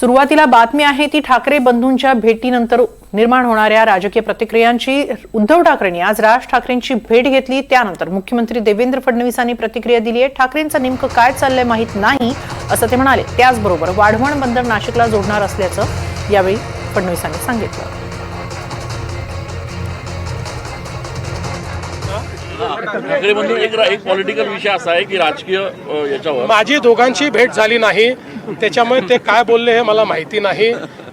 सुरुवातीला बातमी आहे ती ठाकरे बंधूंच्या भेटीनंतर निर्माण होणाऱ्या राजकीय प्रतिक्रियांची. उद्धव ठाकरेंनी आज राज ठाकरेंची भेट घेतली. त्यानंतर मुख्यमंत्री देवेंद्र फडणवीसांनी प्रतिक्रिया दिली आहे. ठाकरेंचं नेमकं काय चाललंय माहीत नाही असं ते म्हणाले. त्याचबरोबर वाढवण बंदर नाशिकला जोडणार असल्याचं यावेळी फडणवीसांनी सांगितलं. ठाकरे बंधू एक एक पॉलिटिकल विषय असा आहे की राजकीय याच्यावर माझी दोघांची भेट झाली नाही. त्याच्यामुळे ते काय बोलले हे मला माहिती नाही.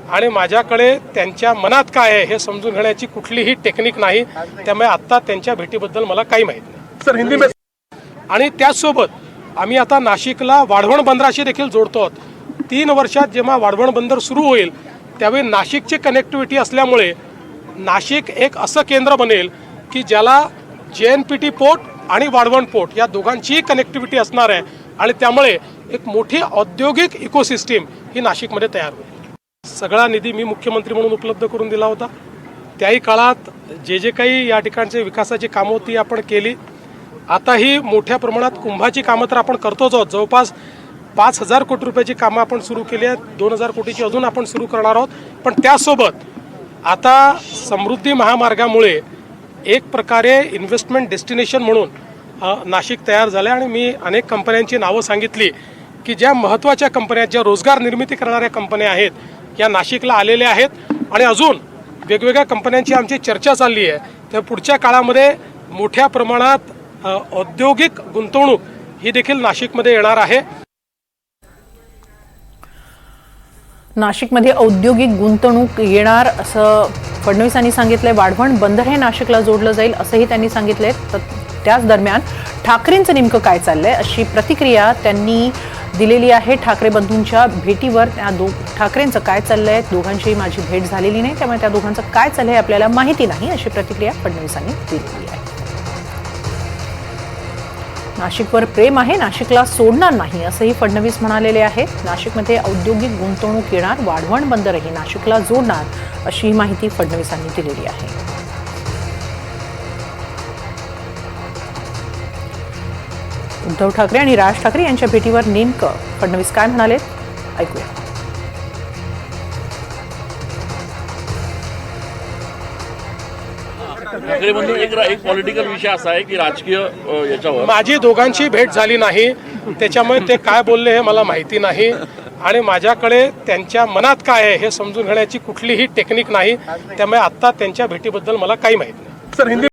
आणि माझ्याकडे त्यांच्या मनात काय आहे हे समजून घेण्याची कुठलीही टेक्निक नाही. त्यामुळे आत्ता त्यांच्या भेटीबद्दल मला काही माहीत नाही. सर हिंदी में आणि त्याचसोबत आम्ही आता नाशिकला वाढवण बंदराशी देखील जोडतो आहोत. तीन वर्षात जेव्हा वाढवण बंदर सुरू होईल त्यावेळी नाशिकची कनेक्टिव्हिटी असल्यामुळे नाशिक एक असं केंद्र बनेल की ज्याला जे एन पी टी पोर्ट आणि वाढवण पोर्ट या दोघांचीही कनेक्टिव्हिटी असणार आहे. आणि त्यामुळे एक मोठी औद्योगिक इकोसिस्टीम ही नाशिकमध्ये तयार होईल. सगळा निधी मी मुख्यमंत्री म्हणून उपलब्ध करून दिला होता. त्याही काळात जे जे काही या ठिकाणचे विकासाची कामं होती आपण केली. आताही मोठ्या प्रमाणात कुंभाची कामं तर आपण करतोच आहोत. जवळपास पाच हजार कोटी रुपयाची कामं आपण सुरू केली आहेत. दोन हजार कोटीची अजून आपण सुरू करणार आहोत. पण त्यासोबत आता समृद्धी महामार्गामुळे एक प्रकारे इन्व्हेस्टमेंट डेस्टिनेशन म्हणून नाशिक तयार झालं आणि मी अनेक कंपन्यांची नावं सांगितली की ज्या महत्त्वाच्या कंपन्या ज्या रोजगार निर्मिती करणाऱ्या कंपन्या आहेत या नाशिकला आलेल्या आहेत. आणि अजून वेगवेगळ्या कंपन्यांची आमची चर्चा चालली आहे. तर पुढच्या काळामध्ये मोठ्या प्रमाणात औद्योगिक गुंतवणूक ही देखील नाशिकमध्ये येणार आहे. नाशिकमध्ये औद्योगिक गुंतवणूक येणार असं फडणवीसांनी सांगितलंय. वाढवण बंदर हे नाशिकला जोडलं जाईल असंही त्यांनी सांगितलंय. तर त्याच दरम्यान ठाकरेंचं नेमकं काय चाललंय अशी प्रतिक्रिया त्यांनी दिलेली आहे ठाकरे बंधूंच्या भेटीवर. त्या दो ठाकरेंचं काय चाललंय? दोघांचीही माझी भेट झालेली नाही त्यामुळे त्या दोघांचं काय चाललंय आपल्याला माहिती नाही अशी प्रतिक्रिया फडणवीसांनी दिलेली आहे. नाशिकवर प्रेम आहे नाशिकला सोडणार नाही असंही फडणवीस म्हणालेले आहेत. नाशिकमध्ये औद्योगिक गुंतवणूक येणार वाढवण बंदरही नाशिकला जोडणार अशी माहिती फडणवीसांनी दिलेली आहे. उद्धव ठाकरे आणि राज ठाकरे यांच्या भेटीवर नेमकं फडणवीस काय म्हणाले ऐकूया. ठाकरे बंधू एक एक पॉलिटिकल विषय असा आहे की राजकीय याच्यावर माझी दोघांची भेट झाली नाही. त्याच्यामुळे ते काय बोलले हे मला माहिती नाही. आणि माझ्याकडे त्यांच्या मनात काय आहे हे समजून घेण्याची कुठलीही टेक्निक नाही. त्यामुळे आत्ता त्यांच्या भेटीबद्दल मला काही माहिती नाही. सर हिंदी